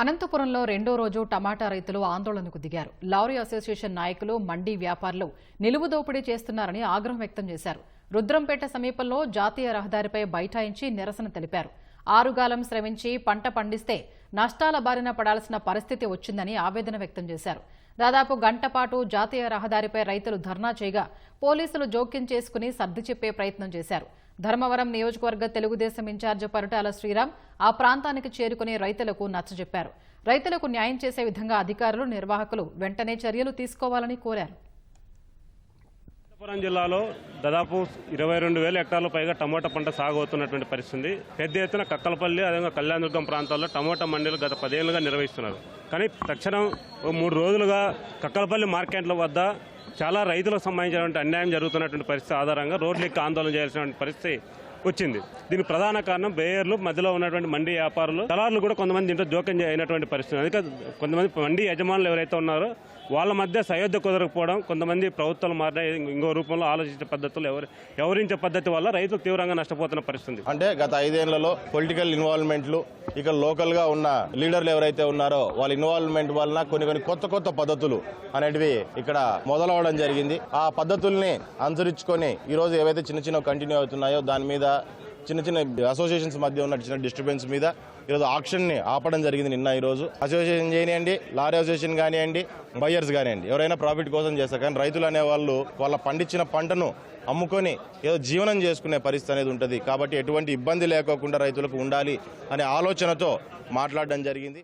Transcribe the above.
అనంతపురంలో రెండో రోజు టమాటా రైతులు ఆందోళనకు దిగారు. లారీ అసోసియేషన్ నాయకులు మండీ వ్యాపారులు నిలువు దోపిడీ చేస్తున్నారని ఆగ్రహం వ్యక్తం చేశారు. రుద్రంపేట సమీపంలో జాతీయ రహదారిపై బైఠాయించి నిరసన తెలిపారు. ఆరుగాలం శ్రమించి పంట పండిస్తే నష్టాల బారిన పడాల్సిన పరిస్థితి వచ్చిందని ఆవేదన వ్యక్తం చేశారు. దాదాపు గంటపాటు జాతీయ రహదారిపై రైతులు ధర్నా చేయగా పోలీసులు జోక్యం చేసుకుని సర్ది చెప్పే ప్రయత్నం చేశారు. ధర్మవరం నియోజకవర్గ తెలుగుదేశం ఇన్ఛార్జ్ పరుటాల శ్రీరామ్ ఆ ప్రాంతానికి చేరుకుని రైతులకు నచ్చజెప్పారు రైతులకు న్యాయం చేసే విధంగా అధికారులు నిర్వాహకులు వెంటనే చర్యలు తీసుకోవాలని కోరారు. అనంతపురం జిల్లాలో దాదాపు ఇరవై రెండు వేల హెక్టార్ల పైగా టమోటా పంట సాగు అవుతున్నటువంటి పరిస్థితి. పెద్ద ఎత్తున కక్కలపల్లి అదేవిధంగా కళ్యాణదుర్గం ప్రాంతాల్లో టమోటా మండీలు గత పదేళ్ళుగా నిర్వహిస్తున్నారు. కానీ తక్షణం ఓ మూడు రోజులుగా కక్కలపల్లి మార్కెట్ల వద్ద చాలా రైతులకు సంబంధించినటువంటి అన్యాయం జరుగుతున్నటువంటి పరిస్థితి ఆధారంగా రోడ్లు ఎక్కి ఆందోళన చేయాల్సినటువంటి పరిస్థితి వచ్చింది. దీనికి ప్రధాన కారణం బేయర్లు మధ్యలో ఉన్నటువంటి మండీ వ్యాపారులు దళారులు కూడా కొంతమంది దీంట్లో జోక్యం అయినటువంటి పరిస్థితి అందుకే కొంతమంది మండీ యజమానులు ఎవరైతే ఉన్నారో వాళ్ళ మధ్య సయోధ్య కుదరకపోవడం కొంతమంది ప్రభుత్వాలు మారిన ఇంకో రూపంలో ఆలోచించే పద్ధతులు ఎవరు ఎవరించే పద్ధతి వల్ల రైతులు తీవ్రంగా నష్టపోతున్న పరిస్థితి అంటే గత ఐదేళ్ళలో పొలిటికల్ ఇన్వాల్వ్మెంట్లు ఇక లోకల్గా ఉన్న లీడర్లు ఎవరైతే ఉన్నారో వాళ్ళ ఇన్వాల్వ్మెంట్ వలన కొన్ని కొన్ని కొత్త కొత్త పద్ధతులు అనేటివి ఇక్కడ మొదలవడం జరిగింది. ఆ పద్ధతుల్ని అనుసరించుకొని ఈ రోజు ఏవైతే చిన్న చిన్న కంటిన్యూ అవుతున్నాయో దాని మీద చిన్న చిన్న అసోసియేషన్స్ మధ్య ఉన్న చిన్న డిస్టర్బెన్స్ మీద ఈరోజు ఆక్షన్ని ఆపడం జరిగింది నిన్న ఈ రోజు అసోసియేషన్ చేయనివ్వండి లారీ అసోసియేషన్ కానివ్వండి బయ్యర్స్ కానివ్వండి. ఎవరైనా ప్రాఫిట్ కోసం చేస్తారు. కానీ రైతులు అనే వాళ్ళు వాళ్ళ పండించిన పంటను అమ్ముకొని ఏదో జీవనం చేసుకునే పరిస్థితి అనేది ఉంటుంది. కాబట్టి ఎటువంటి ఇబ్బంది లేకోకుండా రైతులకు ఉండాలి అనే ఆలోచనతో మాట్లాడడం జరిగింది.